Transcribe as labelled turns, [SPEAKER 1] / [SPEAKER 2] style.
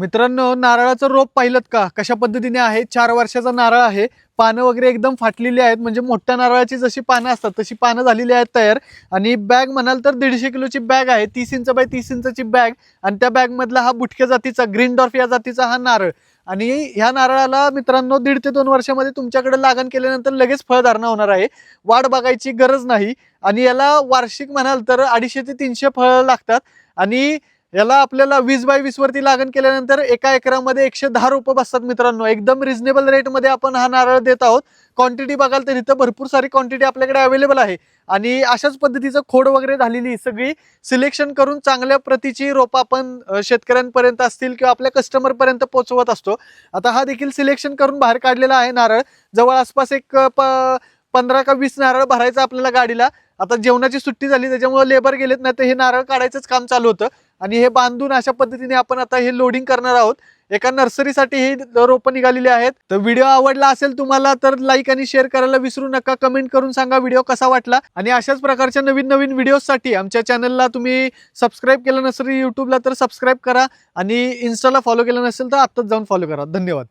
[SPEAKER 1] मित्रांनो नारळाचं रोप पाहिलं का? कशा पद्धतीने आहे? चार वर्षाचा नारळ आहे. पानं वगैरे एकदम फाटलेली आहेत. म्हणजे मोठ्या नारळाची जशी पानं असतात तशी पानं झालेली आहेत तयार. आणि बॅग म्हणाल तर दीडशे किलोची बॅग आहे. तीस इंच बाय तीस इंचची बॅग. आणि त्या बॅगमधला हा बुटक्या जातीचा ग्रीन डॉर्फ या जातीचा हा नारळ. आणि ह्या नारळाला मित्रांनो दीड ते दोन वर्षामध्ये तुमच्याकडे लागण केल्यानंतर लगेच फळधारणा होणार आहे. वाढ बघायची गरज नाही. आणि याला वार्षिक म्हणाल तर अडीचशे ते तीनशे फळं लागतात. आणि याला आपल्याला वीस बाय वीस वरती लागण केल्यानंतर एका एकरामध्ये एकशे दहा रोपं बसतात मित्रांनो. एकदम रिझनेबल रेटमध्ये आपण हा नारळ देत आहोत. क्वांटिटी बघाल तर इथं भरपूर सारी क्वांटिटी आपल्याकडे अवेलेबल आहे. आणि अशाच पद्धतीचं खोड वगैरे झालेली सगळी सिलेक्शन करून चांगल्या प्रतीची रोपं आपण शेतकऱ्यांपर्यंत असतील किंवा आपल्या कस्टमरपर्यंत पोहोचवत असतो. आता हा देखील सिलेक्शन करून बाहेर काढलेला आहे नारळ. जवळ आसपास एक प- पंधरा का वीस नारळ भरायचं आपल्याला गाडीला. आता जेवणाची सुट्टी झाली त्याच्यामुळे लेबर गेलेत नाही तर हे नारळ काढायचंच काम चालू होतं. आणि हे बांधून अशा पद्धतीने आपण आता हे लोडिंग करणार आहोत. एका नर्सरीसाठी ही रोपं निघालेली आहेत. तर व्हिडिओ आवडला असेल तुम्हाला तर लाईक आणि शेअर करायला विसरू नका. कमेंट करून सांगा व्हिडिओ कसा वाटला. आणि अशाच प्रकारच्या नवीन नवीन व्हिडिओसाठी आमच्या चॅनलला तुम्ही सबस्क्राईब केलं नसेल यूट्यूबला तर सबस्क्राईब करा. आणि इन्स्टाला फॉलो केलं नसेल तर आत्ताच जाऊन फॉलो करा. धन्यवाद.